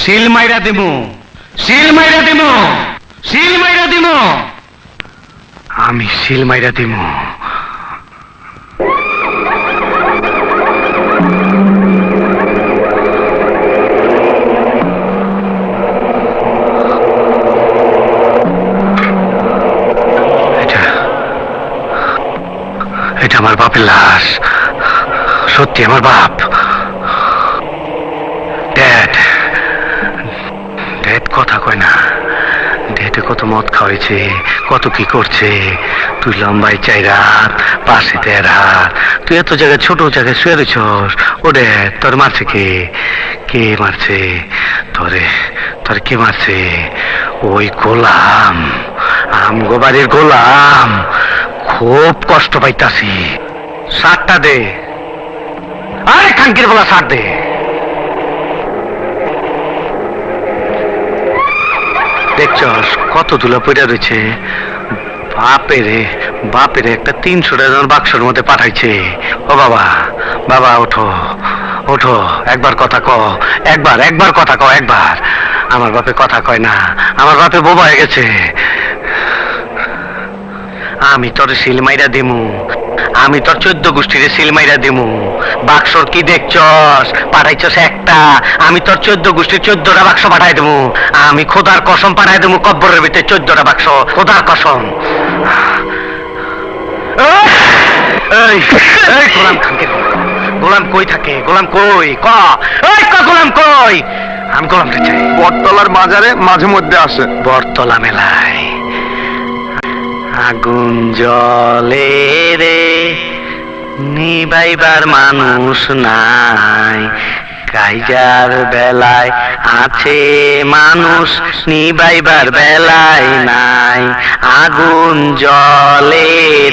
শিল মাইরা দিমু। শিল মাইরা দিমু। শিল মাইরা দিমু। আমি শিল মাইরা দিমু। এটা আমার বাপের লাশ। সত্যি আমার বাপ। ড্যাড কথা কয় না। ড্যাডে কত মদ খাওয়াইছে, কত কি করছে, তুই লম্বাই চাই রাত, পাশে তের হাত তুই এত জায়গায়, ছোট জায়গায় শুয়ে রয়েছস ও তোর মারছে কে? কে মারছে? তোরে, তোর কে মারছে? ওই গোলাম আম বাড়ির গোলাম, খুব কষ্ট পাইতাছি। সারটা দে। আরে খাঙ্কির বলা সার দে। দেখছস কত ধুলা পড়ে রয়েছে? বাপেরে বাপেরে একটা তিনশো টাকার বাক্সর মধ্যে পাঠাইছে। ও বাবা বাবা, ওঠো ওঠো, একবার কথা ক একবার একবার কথা ক একবার। আমার বাপে কথা কয় না, আমার বাপে বোবা হয়ে গেছে। আমি তোর সিলমাইরা দিমু আমি তোর চোদ্দ গোষ্ঠীর সিলমাইরা দিমু। বাক্সর কি দেখছস? পাঠাইছস একটা। আমি তোর চোদ্দ গোষ্ঠীর চোদ্দটা বাক্স পাঠাই দেবো আমি খোদার কসম পাঠাই দেবো কব্বরের ভিতরে চোদ্দটা বাক্স। খোদার কসম। গোলাম খানকে গোলাম কই থাকে? গোলাম কই? ক? এই ক গোলাম কই? আমি গোলামটা চাই। বটতলার বাজারে মাঝে মধ্যে আসে। বটতলা মেলায় আগুন জলে রে। নিবাইবার মানুষ নাই। কাইজার বেলায় আছে মানুষ নিবাইবার বেলায় নাই। আগুন জলে